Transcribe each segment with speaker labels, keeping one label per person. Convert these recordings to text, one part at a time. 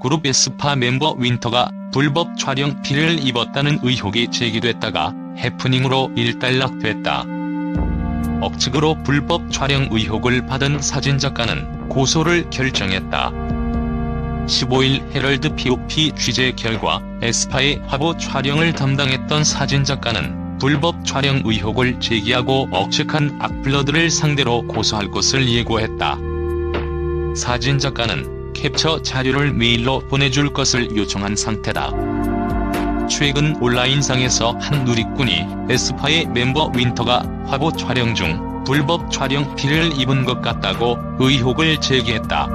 Speaker 1: 그룹 에스파 멤버 윈터가 불법 촬영 피해를 입었다는 의혹이 제기됐다가 해프닝으로 일단락됐다. 억측으로 불법 촬영 의혹을 받은 사진작가는 고소를 결정했다. 15일 헤럴드 POP 취재 결과 에스파의 화보 촬영을 담당했던 사진작가는 불법 촬영 의혹을 제기하고 억측한 악플러들을 상대로 고소할 것을 예고했다. 사진작가는 캡처 자료를 메일로 보내줄 것을 요청한 상태다. 최근 온라인상에서 한 누리꾼이 에스파의 멤버 윈터가 화보 촬영 중 불법 촬영 피해를 입은 것 같다고 의혹을 제기했다.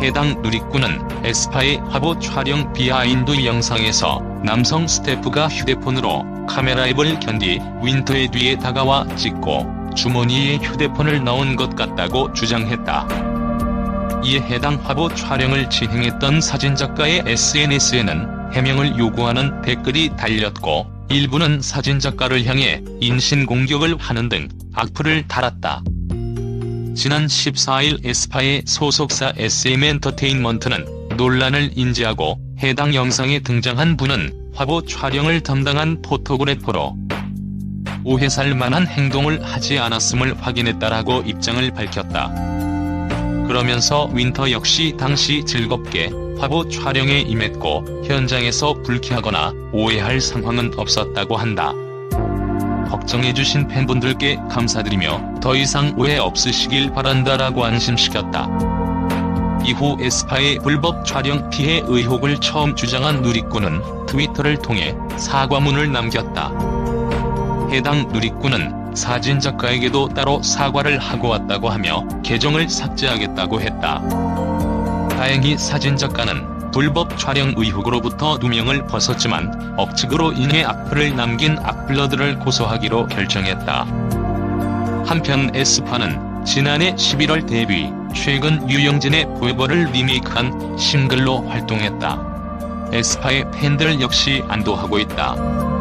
Speaker 1: 해당 누리꾼은 에스파의 화보 촬영 비하인드 영상에서 남성 스태프가 휴대폰으로 카메라 앱을 견디 윈터의 뒤에 다가와 찍고 주머니에 휴대폰을 넣은 것 같다고 주장했다. 이에 해당 화보 촬영을 진행했던 사진작가의 SNS에는 해명을 요구하는 댓글이 달렸고 일부는 사진작가를 향해 인신공격을 하는 등 악플을 달았다. 지난 14일 에스파의 소속사 SM엔터테인먼트는 논란을 인지하고 해당 영상에 등장한 분은 화보 촬영을 담당한 포토그래퍼로 오해살 만한 행동을 하지 않았음을 확인했다라고 입장을 밝혔다. 그러면서 윈터 역시 당시 즐겁게 화보 촬영에 임했고 현장에서 불쾌하거나 오해할 상황은 없었다고 한다. 걱정해주신 팬분들께 감사드리며 더 이상 오해 없으시길 바란다라고 안심시켰다. 이후 에스파의 불법 촬영 피해 의혹을 처음 주장한 누리꾼은 트위터를 통해 사과문을 남겼다. 해당 누리꾼은 사진 작가에게도 따로 사과를 하고 왔다고 하며 계정을 삭제하겠다고 했다. 다행히 사진 작가는 불법 촬영 의혹으로부터 누명을 벗었지만 억측으로 인해 악플을 남긴 악플러들을 고소하기로 결정했다. 한편 에스파는 지난해 11월 데뷔, 최근 유영진의 포에버를 리메이크한 싱글로 활동했다. 에스파의 팬들 역시 안도하고 있다.